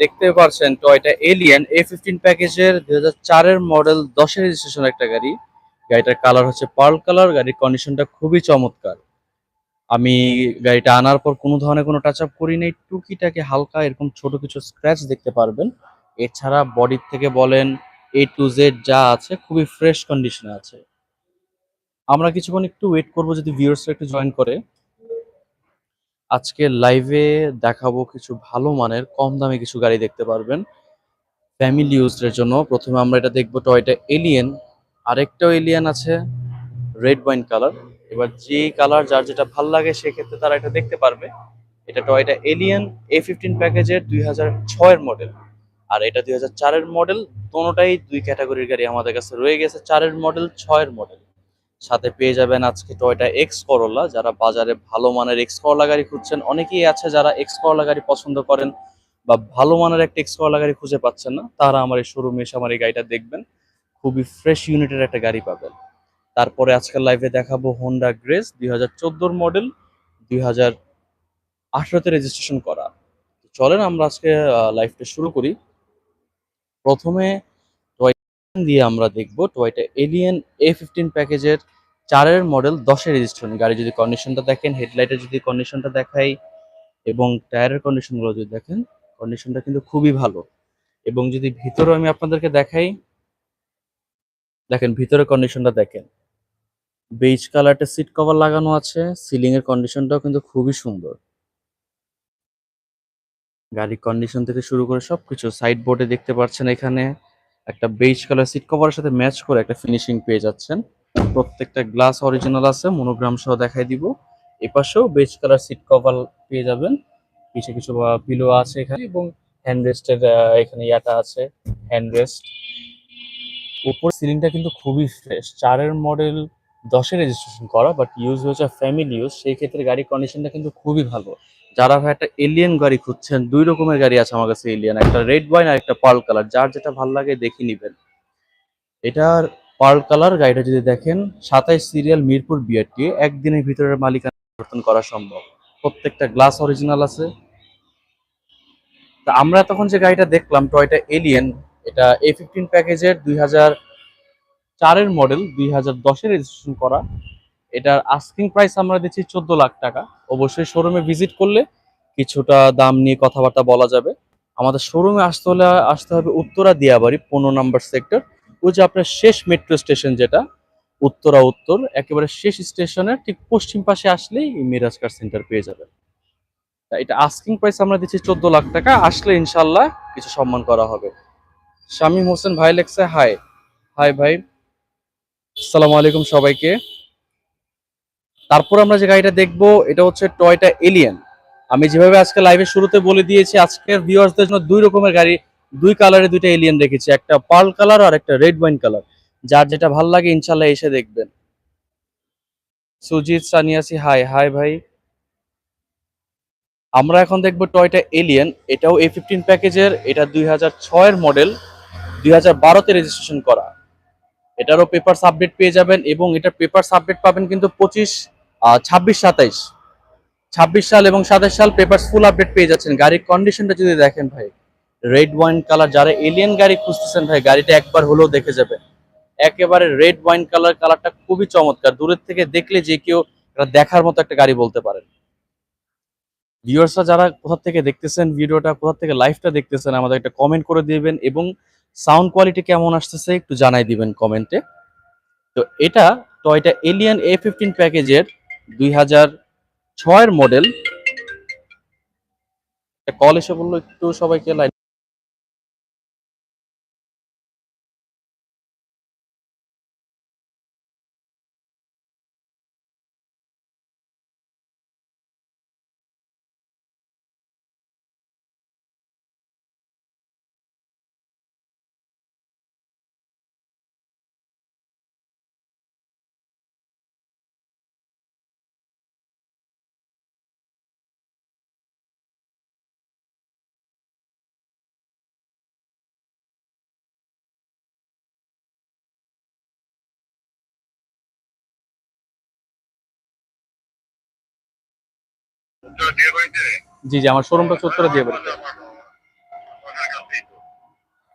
দেখতে পারছেন Toyota alien এ fifteen প্যাকেজের দুই হাজার চারের মডেল দশের রেজিস্ট্রেশন একটা গাড়ি। গাড়িটার কালার হচ্ছে পার্ল কালার গাড়ির কন্ডিশনটা খুবই চমৎকার। আমি গাড়িটা আনার পর কোনো ধরনের কোনো টাচ আপ করি নাই, টুকিটাকে হালকা এরকম ছোট কিছু স্ক্র্যাচ দেখতে পারবেন। এছাড়া বডির থেকে বলেন এ টু জেড যা আছে, খুবই ফ্রেশ কন্ডিশনে আছে। আমরা কিছুক্ষণ একটু ওয়েট করব যদি ভিউয়ার্সরা একটু জয়েন করে। আজকে লাইভে দেখাবো কিছু ভালো মানের, কম দামে কিছু গাড়ি দেখতে পারবেন। ফ্যামিলি ইউজের জন্য। প্রথমে আমরা এটা দেখব টয়টা এলিয়েন আরেকটাও এলিয়েন আছে রেড ওয়াইন কালার এবার যে কালার যার যেটা ভালো লাগে সেক্ষেত্রে তারা এটা দেখতে পারবে। এটা টয়টা এলিয়েন এ ফিফটিন প্যাকেজের দুই হাজার ছয়ের মডেল আর এটা দুই হাজার চারের মডেল দোনোটাই দুই ক্যাটাগরির গাড়ি আমাদের কাছে রয়ে গেছে। চারের মডেল ছয়ের মডেল সাথে পেয়ে যাবেন আজকে টয়টা এক্স করোলা যারা বাজারে ভালো মানের এক্স করলা গাড়ি খুঁজছেন, অনেকেই আছে যারা এক্স করলা গাড়ি পছন্দ করেন বা ভালো মানের একটা এক্স করোলা গাড়ি খুঁজে পাচ্ছেন না, তারা আমার এই শোরুমে এসে আমার এই গাড়িটা দেখবেন। খুবই ফ্রেশ ইউনিটের একটা গাড়ি পাবেন। তারপরে আজকের লাইভে দেখাবো হোন্ডা গ্রেস দুই হাজার মডেল দুই হাজার আঠারোতে রেজিস্ট্রেশন করা। চলেন আমরা আজকে লাইভটা শুরু করি। প্রথমে দিয়ে আমরা দেখব টয়টা এলিয়েন এ ফিফটিন প্যাকেজের চারের মডেল দশের রেজিস্ট্রেশন গাড়ি যদি কন্ডিশনটা দেখেন হেডলাইটের যদি কন্ডিশনটা দেখাই এবং টায়ারের কন্ডিশনগুলো যদি দেখেন কন্ডিশনটা কিন্তু খুবই ভালো। এবং যদি ভিতরে আমি আপনাদেরকে দেখাই, দেখেন ভিতরে কন্ডিশনটা দেখেন। বেজ কালারটা সিট কভার লাগানো আছে সিলিং এর কন্ডিশনটাও কিন্তু খুবই সুন্দর। গাড়ির কন্ডিশন থেকে শুরু করে সবকিছু সাইড বোর্ডে দেখতে পাচ্ছেন এখানে। একটা বেজ কালার সিট কভারের সাথে ম্যাচ করে একটা ফিনিশিং পেয়ে যাচ্ছেন। প্রত্যেকটা গ্লাস অরিজিনাল আছে মনোগ্রাম সহ দেখাই দিব। এপাশেও বেজ কালার সিট কভার পেয়ে যাবেন। কিছু কিছু পিলো আছে এখানে এবং হ্যান্ড রেস্টের এখানে ইয়াটা আছে হ্যান্ড রেস্ট উপর সিলিংটা কিন্তু খুবই ফ্রেশ চারের মডেল দশে রেজিস্ট্রেশন করা বাট ইউজ হয়েছে ফ্যামিলি ইউজ সেই ক্ষেত্রে গাড়ির কন্ডিশনটা কিন্তু খুবই ভালো। যারা ভাই একটা এলিয়েন গাড়ি খুঁজছেন, দুই রকমের গাড়ি আছে আমার কাছে এলিয়েন একটা রেড ওয়াইন আর একটা পার্ল কালার যার যেটা ভালো লাগে দেখে নিবেন। এটার পার্ল কালার গাড়িটা যদি দেখেন, সাতাইশ সিরিয়াল মিরপুর বিআরটি একদিনের ভিতরে মালিকানা পরিবর্তন করা সম্ভব। প্রত্যেকটা গ্লাস অরিজিনাল আছে। তা আমরা তখন যে গাড়িটা দেখলাম, টয়টা এলিয়েন এটা এ ফিফটিন প্যাকেজের দুই হাজার চারের মডেল দুই হাজার দশের রেজিস্ট্রেশন করা। এটার আস্কিং প্রাইস আমরা দিচ্ছি চোদ্দ লাখ টাকা। অবশ্যই শোরুমে ভিজিট করলে কিছুটা দাম নিয়ে কথাবার্তা বলা যাবে। আমাদের শোরুমে আসতে হলে আসতে হবে উত্তরা দিয়াবাড়ি, পনেরো নাম্বার সেক্টর ওই যে আপনার শেষ মেট্রো স্টেশন যেটা, উত্তরা উত্তর, একেবারে শেষ স্টেশনের ঠিক পশ্চিম পাশে আসলেই মিরাজ কার সেন্টার পেয়ে যাবেন। এটা আস্কিং প্রাইস আমরা দিচ্ছি চোদ্দ লাখ টাকা, আসলে ইনশাল্লাহ কিছু সম্মান করা হবে। শামীম হোসেন ভাই লেখছে হাই হাই ভাই। আসসালামু আলাইকুম সবাইকে। তারপর আমরা যে গাড়িটা দেখব, এটা হচ্ছে টয়টা এলিয়েন আমি যেভাবে আজকে লাইভের শুরুতে বলে দিয়েছি, আজকের ভিউয়ার্সদের জন্য দুই রকমের গাড়ি, দুই কালারে দুইটা এলিয়েন রেখেছি, একটা পার্ল কালার আর একটা রেড ওয়াইন কালার যার যেটা ভালো লাগে, ইনশাল্লাহ এসে দেখবেন। সুজিত সানিয়াসি হাই হাই ভাই। আমরা এখন দেখব টয়টা এলিয়েন এটাও এ ফিফটিন প্যাকেজের এটা দুই হাজার ছয়ের মডেল দুই হাজার বারোতে রেজিস্ট্রেশন করা। এটারও পেপার আপডেট পেয়ে যাবেন এবং এটার পেপার আপডেট পাবেন কিন্তু পঁচিশ ছাব্বিশ সাতাইশ। ছাব্বিশ সাল এবং সাতাশ সাল পেপারস ফুল আপডেট পেয়ে যাচ্ছেন। গাড়ির কন্ডিশনটা যদি দেখেন ভাই রেড ওয়াইন কালার যারা এলিয়ান গাড়ি খুঁজতেছেন ভাই, গাড়িটা একবার হলেও দেখে যাবে। একেবারে রেড ওয়াইন কালার কালারটা খুবই চমৎকার। দূরের থেকে দেখলে যে কেউ দেখার মতো একটা গাড়ি বলতে পারেন। ভিউয়ার্সরা যারা কোথা থেকে দেখতেছেন ভিডিওটা, কোথা থেকে লাইভটা দেখতেছেন, আমাদের একটা কমেন্ট করে দিবেন এবং সাউন্ড কোয়ালিটি কেমন আসতেছে একটু জানাই দিবেন কমেন্টে তো এটা টয়টা এলিয়ান এ ফিফটিন প্যাকেজের দুই হাজার ছয়ের মডেল কল এসে বলল একটু সবাইকে লাইন জি জি আমার শোরুমটা চত্বরে দিয়ে বলতে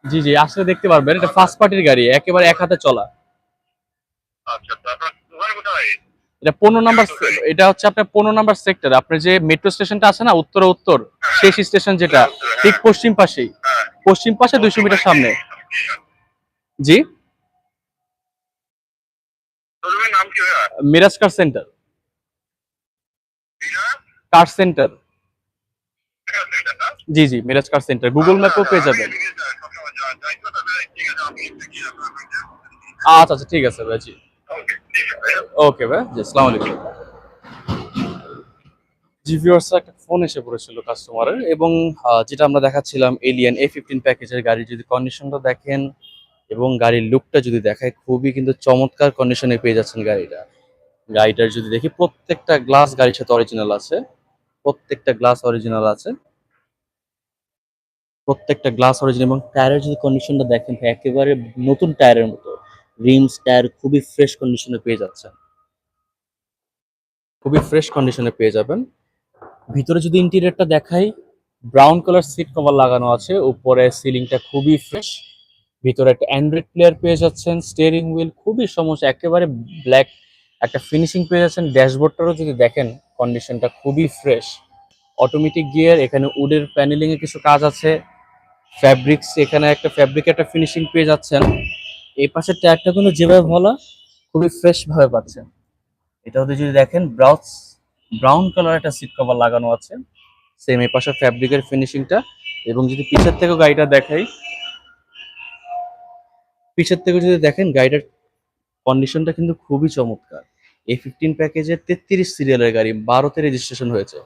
জি জি আসলে দেখতে পারবেন এটা ফার্স্ট পার্টির গাড়ি একেবারে এক হাতে চলা। আচ্ছা এটা পনেরো নাম্বার এটা হচ্ছে আপনার পনেরো নাম্বার সেক্টর আপনার যে মেট্রো স্টেশনটা আছে না উত্তর উত্তর শেষ স্টেশন যেটা ঠিক পশ্চিম পাশেই। হ্যাঁ। পশ্চিম পাশে দুইশো মিটার সামনে। জি? Miraj car centre car centre জি জি মিরাজ কার সেন্টার গুগল ম্যাপেও পেয়ে যাবেন। আচ্ছা আচ্ছা ঠিক আছে ভাই জি। ওকে ভাই জি আসসালামু আলাইকুম। জি ভিউয়ার্স একটা ফোন এসে পড়েছিল কাস্টমারের এবং যেটা আমরা দেখাচ্ছিলাম এলিয়ান এ ফিফটিন প্যাকেজের গাড়ি। যদি কন্ডিশনটা দেখেন এবং গাড়ির লুকটা যদি দেখায় খুবই কিন্তু চমৎকার কন্ডিশনে পেয়ে যাচ্ছেন গাড়িটা। গাড়িটার যদি দেখি প্রত্যেকটা গ্লাস গাড়ির সাথে অরিজিনাল আছে। প্রত্যেকটা গ্লাস অরিজিনাল আছে। প্রত্যেকটা গ্লাস অরিজিনাল এবং টায়ারের যদি কন্ডিশনটা দেখেন একেবারে নতুন টায়ারের মতো। রিমস টায়ার খুবই ফ্রেশ কন্ডিশনে পেয়ে যাচ্ছেন। খুবই ফ্রেশ কন্ডিশনে পেয়ে যাবেন। ভিতরে যদি ইন্টেরিয়রটা দেখাই ব্রাউন কালার সিট কভার লাগানো আছে, উপরে সিলিংটা খুবই ফ্রেশ ভিতরে একটা অ্যান্ড্রয়েড প্লেয়ার পেয়ে যাচ্ছেন স্টিয়ারিং হুইল খুবই সমস্যা, একেবারে ব্ল্যাক একটা ফিনিশিং পেয়ে যাচ্ছেন ড্যাশবোর্ডটারও যদি দেখেন কন্ডিশনটা খুবই ফ্রেশ অটোমেটিক গিয়ার এখানে উডের প্যানেলিং এ কিছু কাজ আছে। ফ্যাব্রিক্স এখানে একটা ফ্যাব্রিক একটা ফিনিশিং পেয়ে যাচ্ছেন। এই পাশের টায়ারটা কিন্তু যেভাবে বলা খুবই ফ্রেশ ভাবে পাচ্ছেন। এটা হতে যদি দেখেন, ব্রাউজ ব্রাউন কালার একটা সিট কভার লাগানো আছে। সেম এই পাশে ফ্যাব্রিকের ফিনিশিংটা এবং যদি পিছের থেকেও গাড়িটা দেখাই, পিছের থেকে যদি দেখেন, গাড়িটার কন্ডিশনটা কিন্তু খুবই চমৎকার। এই ফিফটিন প্যাকেজের তেত্রিশ সিরিয়ালের গাড়ি বারোতে রেজিস্ট্রেশন হয়েছে।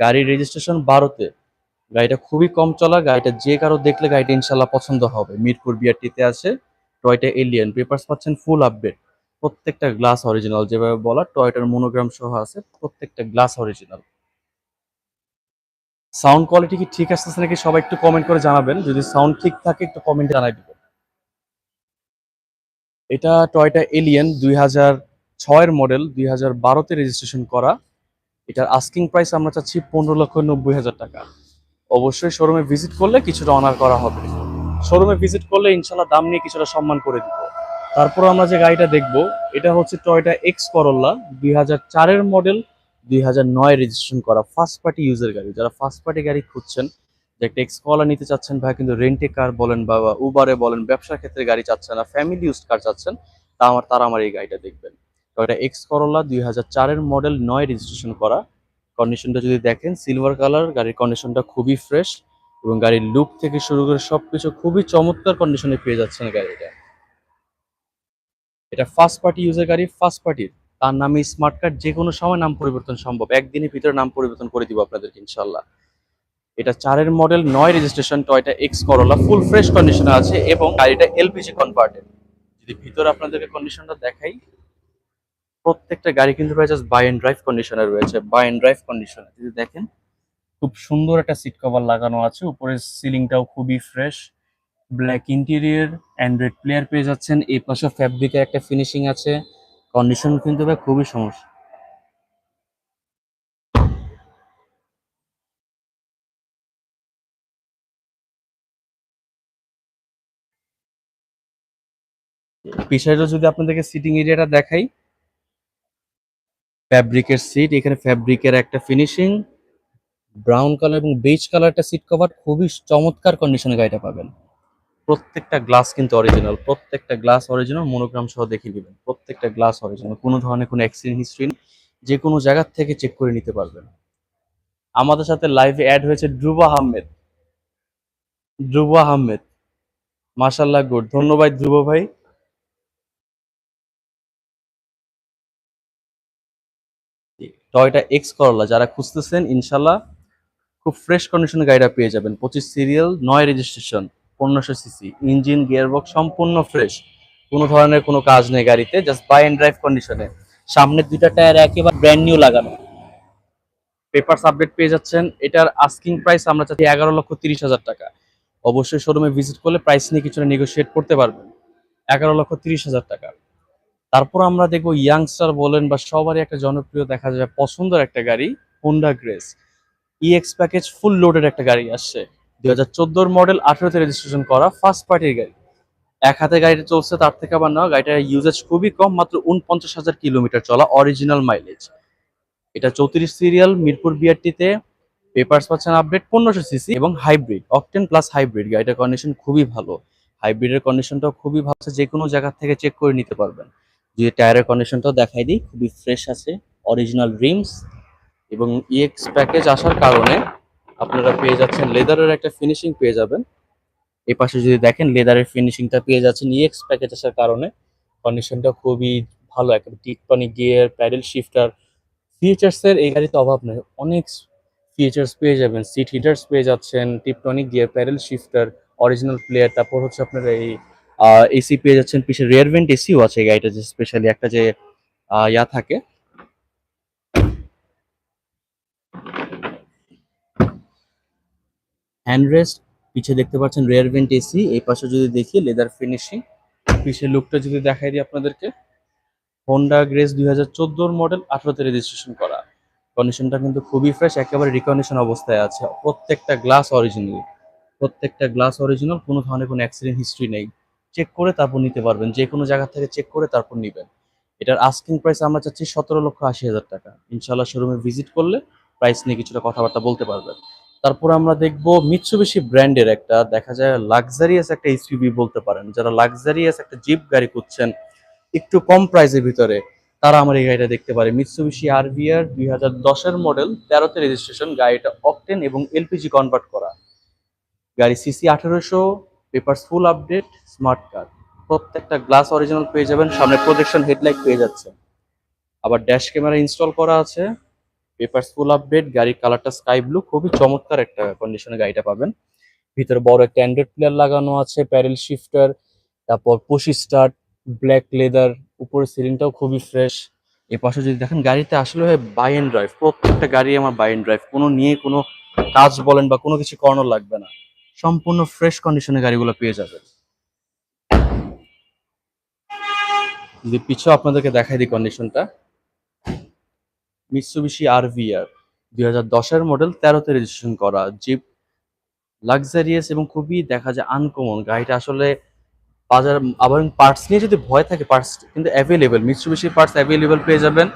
গাড়ির রেজিস্ট্রেশন বারোতে। গাড়িটা খুবই কম চলা, গাড়িটা যে কারও দেখলে গাড়িটা ইনশাল্লাহ পছন্দ হবে। মিরপুর বিআরটিতে আছে টয়টা এলিয়ান পেপারস পাচ্ছেন ফুল আপডেট প্রত্যেকটা গ্লাস অরিজিনাল যেভাবে বলা টয়টার মনোগ্রাম সহ আছে, প্রত্যেকটা গ্লাস অরিজিনাল সাউন্ড কোয়ালিটি কি ঠিক আসতেছে নাকি সবাই একটু কমেন্ট করে জানাবেন। যদি সাউন্ড ঠিক থাকে, একটু কমেন্ট জানাই দিবেন। এটা টয়টা এলিয়ান দুই হাজার ছয়ের মডেল দুই হাজার বারোতে রেজিস্ট্রেশন করা। এটার আস্কিং প্রাইস আমরা চাচ্ছি পনেরো লক্ষ নব্বই হাজার টাকা। অবশ্যই শোরুমে ভিজিট করলে কিছুটা অনার করা হবে। শোরুমে ভিজিট করলে ইনশাল্লাহ দাম নিয়ে কিছুটা সম্মান করে দিব। তারপর আমরা যে গাড়িটা দেখব, এটা হচ্ছে টয়টা এক্স করল্লা দুই হাজার চারের মডেল দুই হাজার নয় রেজিস্ট্রেশন করা ফার্স্ট পার্টি ইউজার গাড়ি। যারা ফার্স্ট পার্টি গাড়ি খুঁজছেন, যে একটা এক্স করলা নিতে চাচ্ছেন, ভাই কিন্তু রেন্টে কার বলেন বা উবারে বলেন, ব্যবসার ক্ষেত্রে গাড়ি চাচ্ছেন না ফ্যামিলি ইউজ কার চাচ্ছেন, তা আমার তারা আমার এই গাড়িটা দেখবেন। টয়টা এক্স করল্লা দুই হাজার মডেল নয় রেজিস্ট্রেশন করা। কন্ডিশনটা যদি দেখেন সিলভার কালার গাড়ির কন্ডিশনটা খুবই ফ্রেশ এবং গাড়ির লুক থেকে শুরু করে সবকিছু খুবই চমৎকার কন্ডিশনে পেয়ে যাচ্ছেন গাড়িটা। এটা ফার্স্ট পার্টি ইউজার গাড়ি ফার্স্ট পার্টির তার নামে স্মার্ট কার্ড যে কোনো সময় নাম পরিবর্তন সম্ভব। একদিনের ভিতরে নাম পরিবর্তন করে দিব আপনাদেরকে ইনশাল্লাহ এটা চারের মডেল নয় registration Toyota X Corolla full fresh কন্ডিশনে আছে এবং গাড়িটা এলপিজি কনভার্টেড যদি ভিতরে আপনাদেরকে কন্ডিশনটা দেখাই প্রত্যেকটা গাড়ি কিন্তু রয়েছে বাই অ্যান্ড ড্রাইভ কন্ডিশনে রয়েছে। বাই অ্যান্ড ড্রাইভ কন্ডিশনে যদি দেখেন, খুব সুন্দর একটা সিট কভার লাগানো আছে। উপরের সিলিংটাও খুবই fresh black interior Android player পেয়ে যাচ্ছেন। এই পাশে ফ্যাব্রিকের একটা ফিনিশিং আছে। কন্ডিশন কিন্তু ভাই খুবই সমস্যা। পিছাইটা যদি আপনাদেরকে সিটিং এরিয়াটা দেখাই ফ্যাব্রিকের সিট এখানে ফ্যাব্রিকের একটা ফিনিশিং ব্রাউন কালার এবং বেজ কালার একটা সিট কভার খুবই চমৎকার কন্ডিশনে গাড়িটা পাবেন। প্রত্যেকটা গ্লাস কিন্তু অরিজিনাল প্রত্যেকটা গ্লাস অরিজিনাল মনোগ্রাম সহ দেখিয়ে দিবেন। প্রত্যেকটা গ্লাস অরিজিনাল কোনো ধরনের কোনো অ্যাক্সিডেন্ট হিস্ট্রি যে কোনো জায়গার থেকে চেক করে নিতে পারবেন। আমাদের সাথে লাইভে অ্যাড হয়েছে ধ্রুব আহমেদ। ধ্রুব আহমেদ মাশাল্লাহ গুড ধন্যবাদ ধ্রুব ভাই। টয়টা এক্স করলা যারা খুঁজতেছেন, ইনশাল্লাহ খুব ফ্রেশ কন্ডিশনে গাড়িটা পেয়ে যাবেন। পঁচিশ সিরিয়াল নয় রেজিস্ট্রেশন পনেরোশো সিসি ইঞ্জিন গিয়ারবক্স সম্পূর্ণ ফ্রেশ কোনো ধরনের কোনো কাজ নেই গাড়িতে জাস্ট বাই অ্যান্ড ড্রাইভ কন্ডিশনে সামনের দুইটা টায়ার একেবারে ব্র্যান্ড নিউ লাগানো। পেপার আপডেট পেয়ে যাচ্ছেন। এটার আস্কিং প্রাইস আমরা চাচ্ছি এগারো লক্ষ তিরিশ হাজার টাকা। অবশ্যই শোরুমে ভিজিট করলে প্রাইস নিয়ে কিছুটা নেগোশিয়েট করতে পারবেন। এগারো লক্ষ তিরিশ হাজার টাকা। তারপর আমরা দেখব ইয়াংস্টার বলেন বা সবারই একটা জনপ্রিয় দেখা যায় পছন্দের একটা গাড়ি Honda Grace EX package full loaded একটা গাড়ি আসছে। দুই হাজার চোদ্দোর মডেল আঠেরোতে রেজিস্ট্রেশন করা ফার্স্ট পার্টির গাড়ি। এক হাতে গাড়িটা চলছে তার থেকে আবার নেওয়া। গাড়িটার ইউজেজ খুবই কম, মাত্র উনপঞ্চাশ হাজার কিলোমিটার চলা অরিজিনাল মাইলেজ এটা চৌত্রিশ সিরিয়াল মিরপুর বিআরটিতে পেপারস পাচ্ছেন আপডেট পনেরোশো সিসি এবং হাইব্রিড অকটেন প্লাস হাইব্রিড গাড়িটার কন্ডিশন খুবই ভালো। হাইব্রিডের কন্ডিশনটাও খুবই ভালো, যে কোনো জায়গা থেকে চেক করে নিতে পারবেন। যদি টায়ারের কন্ডিশনটাও দেখাই দিই, খুবই ফ্রেশ আছে অরিজিনাল রিমস এবং ইএক্স প্যাকেজ আসার কারণে আপনারা পেয়ে যাচ্ছেন লেদারের একটা ফিনিশিং পেয়ে যাবেন। এই পাশে যদি দেখেন লেদারের ফিনিশিংটা পেয়ে যাচ্ছেন ইএক্স প্যাকেজ আসার কারণে কন্ডিশনটা খুবই ভালো একটা টিকটনিক গিয়ার প্যাডেল শিফটার ফিচার্সের এই গাড়িতে অভাব নেই, অনেক ফিচার্স পেয়ে যাবেন সিট হিটার্স পেয়ে যাচ্ছেন tiptronic gear paddle shifter original player তারপর হচ্ছে আপনার এই এসি পেয়ে যাচ্ছেন পিছিয়ে রেয়ার ভেন্ট এসিও আছে গাড়িটা যে স্পেশালি একটা যে ইয়া থাকে। হ্যান্ডরেস্ট পিছে দেখতে পাচ্ছেন রেয়ার ভেন্ট এসি এই পাশে যদি দেখি লেদার ফিনিশিং পিছের লুকটা যদি দেখাই দিই আপনাদেরকে হোন্ডা গ্রেস দুই হাজার মডেল আঠারোতে রেজিস্ট্রেশন করা। কন্ডিশনটা কিন্তু খুবই ফ্রেশ একেবারে রিকন্ডিশন অবস্থায় আছে। প্রত্যেকটা গ্লাস অরিজিনাল প্রত্যেকটা গ্লাস অরিজিনাল কোনো ধরনের কোনো অ্যাক্সিডেন্ট হিস্ট্রি নেই। চেক করে তারপর নিতে পারবেন। যে কোনো জায়গা থেকে চেক করে তারপর নেবেন। এটার আস্কিং প্রাইস আমরা চাচ্ছি সতেরো লক্ষ আশি হাজার টাকা। ইনশাল্লাহ শোরুমে ভিজিট করলে প্রাইস নিয়ে কিছুটা কথাবার্তা বলতে পারবেন। তারপর আমরা দেখব মিৎসুবিশি ব্র্যান্ডের একটা, দেখা যায় লাক্সারিয়াস একটা এসইউভি বলতে পারেন। যারা লাক্সারিয়াস একটা জিপ গাড়ি করছেন একটু কম প্রাইসের ভিতরে, তারা আমার এই গাড়িটা দেখতে পারে। মিৎসুবিশি আরভিআর দুই হাজার দশের মডেল তেরোতে রেজিস্ট্রেশন গাড়িটা অকটেন এবং এলপিজি কনভার্ট করা। গাড়ি সিসি আঠারোশো papers full update smart card প্রত্যেকটা গ্লাস অরিজিনাল পেয়ে যাবেন, সামনে প্রজেকশন হেডলাইট পেয়ে যাচ্ছে। আবার ড্যাশ ক্যামেরা ইনস্টল করা আছে। পেপারস ফুল আপডেট গাড়ির কালারটা স্কাই ব্লু খুবই চমৎকার একটা কন্ডিশনে গাড়িটা পাবেন। ভিতরে বড় একটা অ্যান্ড্রয়েড প্লেয়ার লাগানো আছে প্যারেল শিফটার তারপর পুশি স্টার্ট ব্ল্যাক লেদার উপরে সিলিংটাও খুবই ফ্রেশ এ পাশে যদি দেখেন, গাড়িতে আসলে হয় বাই এন্ড ড্রাইভ প্রত্যেকটা গাড়ি আমার বাই এন্ড ড্রাইভ কোনো নিয়ে কোনো কাজ বলেন বা কোনো কিছু করানো লাগবে না। সম্পূর্ণ ফ্রেশ কন্ডিশনে গাড়িগুলো পেয়ে যাবেন। যদি পিছু আপনাদেরকে দেখাই দিই কন্ডিশনটা মিৎসুবিশি আরভিআর দুই হাজার দশের মডেল তেরোতে রেজিস্ট্রেশন করা জিপ লাক্সারিয়াস এবং খুবই দেখা যায় আনকমন গাড়িটা আসলে বাজার, আবার পার্টস নিয়ে যদি ভয় থাকে পার্টস কিন্তু অ্যাভেলেবেল মিৎসুবিশি পার্টস অ্যাভেলেবেল পেয়ে যাবেন।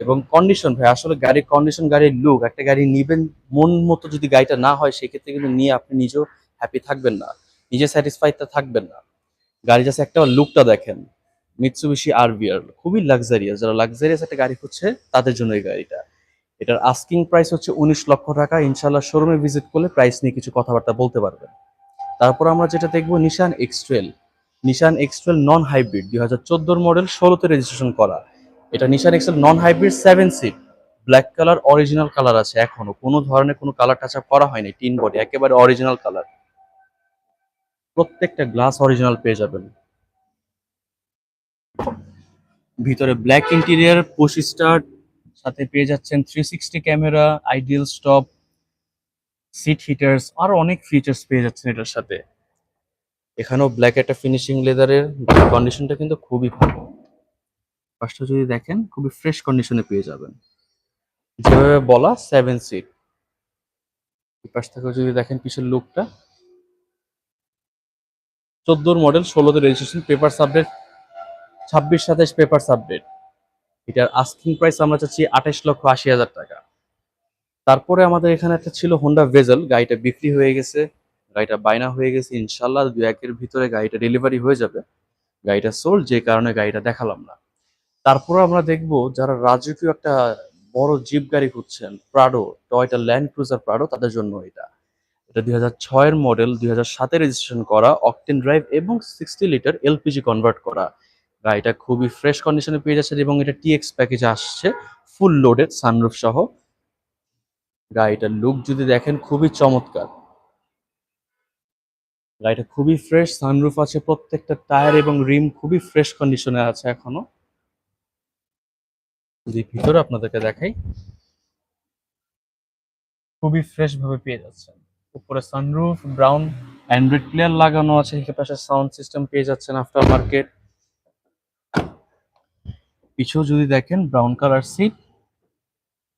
এবং কন্ডিশন ভাই, আসলে গাড়ির কন্ডিশন গাড়ির লুক একটা গাড়ি নিবেন মন মতো যদি গাড়িটা না হয়, সেক্ষেত্রে কিন্তু নিয়ে আপনি নিজেও হ্যাপি থাকবেন না। নিজে স্যাটিসফাইড থাকবেন না। গাড়ি জাস্ট একটা লুকটা দেখেন। মিৎসুবিশি আরভিআর খুবই লাক্সারিয়াস যারা লাক্সারিয়াস একটা গাড়ি খুঁজছে, তাদের জন্য এই গাড়িটা। এটার আস্কিং প্রাইস হচ্ছে উনিশ লক্ষ টাকা। ইনশাল্লাহ শোরুমে ভিজিট করলে প্রাইস নিয়ে কিছু কথাবার্তা বলতে পারবেন। তারপর আমরা যেটা দেখব Nissan X Trail Nissan X Trail non hybrid দুই হাজার মডেল ষোলোতে রেজিস্ট্রেশন করা। এটা Nissan excel non hybrid seven seat black colour original colour আছে এখনও। কোনো ধরনের কোনো কালার টাচ আপ করা হয়নি টিন বডি একেবারে অরিজিনাল কালার প্রত্যেকটা গ্লাস অরিজিনাল পেয়ে যাবেন। ভিতরে ব্ল্যাক ইন্টেরিয়ার পুশ স্টার্ট সাথে পেয়ে যাচ্ছেন three sixty camera ideal stop seat heaters আরও অনেক ফিচার্স পেয়ে যাচ্ছেন এটার সাথে। এখানেও ব্ল্যাক একটা ফিনিশিং লেদারের কন্ডিশনটা কিন্তু খুবই ভালো। পাশটা যদি দেখেন, খুবই ফ্রেশ কন্ডিশনে পেয়ে যাবেন। যেভাবে বলা সেভেন সিট পাশ থেকে যদি দেখেন পিছের লুকটা চোদ্দোর মডেল ষোলোতে রেজিস্ট্রেশন পেপার সাবডেট ছাব্বিশ সাতাশ পেপার সাবডেট এটার আস্কিং প্রাইস আমরা চাচ্ছি আঠাশ লক্ষ আশি হাজার টাকা। তারপরে আমাদের এখানে একটা ছিল হোন্ডা ভেজেল গাড়িটা বিক্রি হয়ে গেছে। গাড়িটা বায়না হয়ে গেছে ইনশাল্লাহ দু একের ভিতরে গাড়িটা ডেলিভারি হয়ে যাবে। গাড়িটা সোল্ড যে কারণে গাড়িটা দেখালাম না। তারপরে আমরা দেখব যারা রাজকীয় একটা বড় জিপ গাড়ি খুঁজছেন Prado Toyota Land Cruiser Prado তাদের জন্য এটা। এটা দুই হাজার ছয়ের মডেল দুই হাজার সাতে রেজিস্ট্রেশন করা অকটেন ড্রাইভ এবং সিক্সটি লিটার এলপিজি কনভার্ট করা। গাড়িটা খুবই ফ্রেশ কন্ডিশনে পেয়ে যাচ্ছে এবং এটা টিএক্স প্যাকেজে আসছে ফুল লোডেড সানরুফ সহ। গাড়িটার লুক যদি দেখেন, খুবই চমৎকার। গাড়িটা খুবই ফ্রেশ সানরুফ আছে, প্রত্যেকটা টায়ার এবং রিম খুবই ফ্রেশ কন্ডিশনে আছে এখনও। ভিতরে আপনাদেরকে দেখাই, খুবই ফ্রেশ ভাবে পেয়ে যাচ্ছেন। উপরে সানরুফ ব্রাউন অ্যান্ড্রয়েড প্লেয়ার লাগানো আছে পাশে সাউন্ড সিস্টেম পেয়ে যাচ্ছেন আফটার মার্কেট পিছেও যদি দেখেন ব্রাউন কালার সিট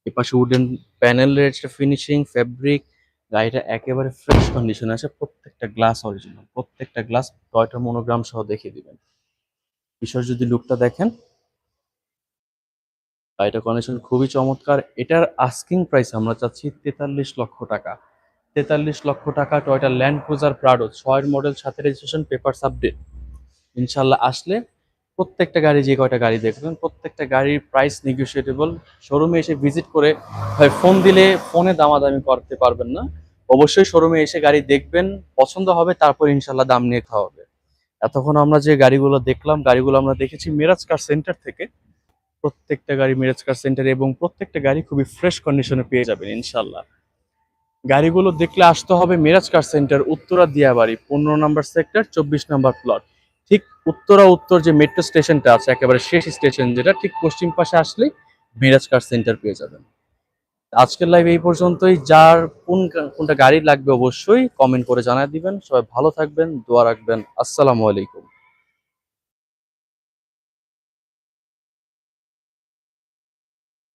এপাশে উডেন প্যানেলের একটা ফিনিশিং ফ্যাব্রিক গাড়িটা একেবারে ফ্রেশ কন্ডিশনে আছে, প্রত্যেকটা গ্লাস অরিজিনাল প্রত্যেকটা গ্লাস টয়টা মনোগ্রাম সহ দেখিয়ে দিবেন। বিষয় যদি লুকটা দেখেন গাড়িটা কন্ডিশন খুবই চমৎকার। এটার আস্কিং প্রাইস আমরা চাচ্ছি তেতাল্লিশ লক্ষ টাকা। তেতাল্লিশ লক্ষ টাকা টয়টা ল্যান্ড ক্রুজার প্রাডো ছয়ের মডেল সাথে রেজিস্ট্রেশন পেপারস আপডেট ইনশাল্লাহ আসলে প্রত্যেকটা গাড়ি, যে কয়টা গাড়ি দেখবেন, প্রত্যেকটা গাড়ির প্রাইস নেগোসিয়েটেবল শোরুমে এসে ভিজিট করে, হয় ফোন দিলে ফোনে দামাদামি করতে পারবেন না। অবশ্যই শোরুমে এসে গাড়ি দেখবেন, পছন্দ হবে, তারপর ইনশাল্লাহ দাম নিয়ে খাওয়া হবে। এতক্ষণ আমরা যে গাড়িগুলো দেখলাম, গাড়িগুলো আমরা দেখেছি মিরাজ কার সেন্টার থেকে। প্রত্যেকটা গাড়ি মিরাজ কার সেন্টার এবং প্রত্যেকটা গাড়ি খুবই ফ্রেশ কন্ডিশনে পেয়ে যাবেন ইনশাল্লাহ গাড়িগুলো দেখলে আসতে হবে মিরাজ কার সেন্টার উত্তরা দিয়াবাড়ি, পনেরো নম্বর সেক্টর চব্বিশ নম্বর প্লট ঠিক উত্তরা উত্তর যে মেট্রো স্টেশনটা আছে, একেবারে শেষ স্টেশন যেটা, ঠিক পশ্চিম পাশে আসলেই মিরাজ কার সেন্টার পেয়ে যাবেন। আজকের লাইভ এই পর্যন্তই। যার কোন কোনটা গাড়ি লাগবে অবশ্যই কমেন্ট করে জানায় দিবেন। সবাই ভালো থাকবেন, দোয়া রাখবেন। আসসালামু আলাইকুম।